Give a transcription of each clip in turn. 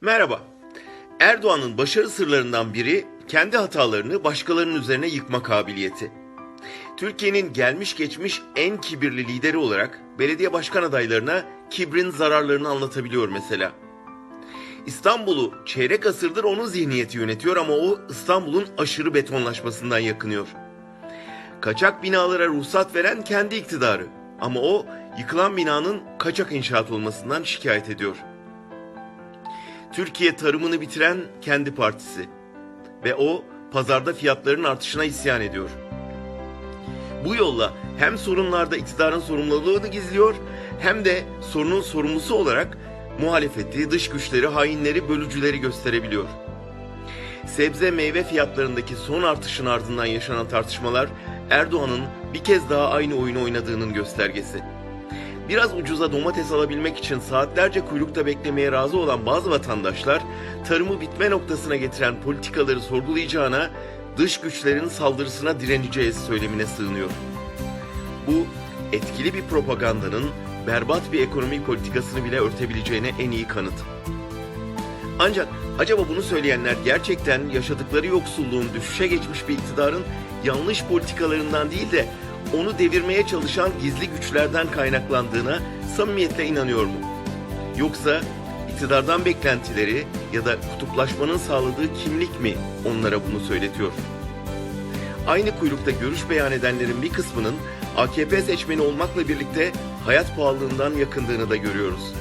Merhaba. Erdoğan'ın başarı sırlarından biri kendi hatalarını başkalarının üzerine yıkma kabiliyeti. Türkiye'nin gelmiş geçmiş en kibirli lideri olarak belediye başkan adaylarına kibrin zararlarını anlatabiliyor mesela. İstanbul'u çeyrek asırdır onun zihniyeti yönetiyor ama o İstanbul'un aşırı betonlaşmasından yakınıyor. Kaçak binalara ruhsat veren kendi iktidarı ama o yıkılan binanın kaçak inşaat olmasından şikayet ediyor. Türkiye tarımını bitiren kendi partisi ve o pazarda fiyatların artışına isyan ediyor. Bu yolla hem sorunlarda iktidarın sorumluluğunu gizliyor hem de sorunun sorumlusu olarak muhalefeti, dış güçleri, hainleri, bölücüleri gösterebiliyor. Sebze meyve fiyatlarındaki son artışın ardından yaşanan tartışmalar Erdoğan'ın bir kez daha aynı oyunu oynadığının göstergesi. Biraz ucuza domates alabilmek için saatlerce kuyrukta beklemeye razı olan bazı vatandaşlar tarımı bitme noktasına getiren politikaları sorgulayacağına dış güçlerin saldırısına direneceğiz söylemine sığınıyor. Bu etkili bir propagandanın berbat bir ekonomi politikasını bile örtebileceğine en iyi kanıt. Ancak acaba bunu söyleyenler gerçekten yaşadıkları yoksulluğun düşüşe geçmiş bir iktidarın yanlış politikalarından değil de onu devirmeye çalışan gizli güçlerden kaynaklandığına samimiyetle inanıyor mu? Yoksa iktidardan beklentileri ya da kutuplaşmanın sağladığı kimlik mi onlara bunu söyletiyor? Aynı kuyrukta görüş beyan edenlerin bir kısmının AKP seçmeni olmakla birlikte hayat pahalılığından yakındığını da görüyoruz.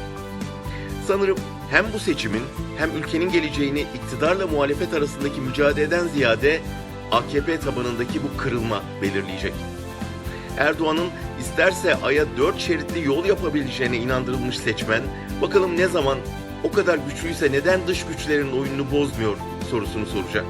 Sanırım hem bu seçimin hem ülkenin geleceğini iktidarla muhalefet arasındaki mücadeleden ziyade AKP tabanındaki bu kırılma belirleyecek. Erdoğan'ın isterse aya dört şeritli yol yapabileceğine inandırılmış seçmen, bakalım ne zaman o kadar güçlüyse neden dış güçlerin oyununu bozmuyor sorusunu soracak.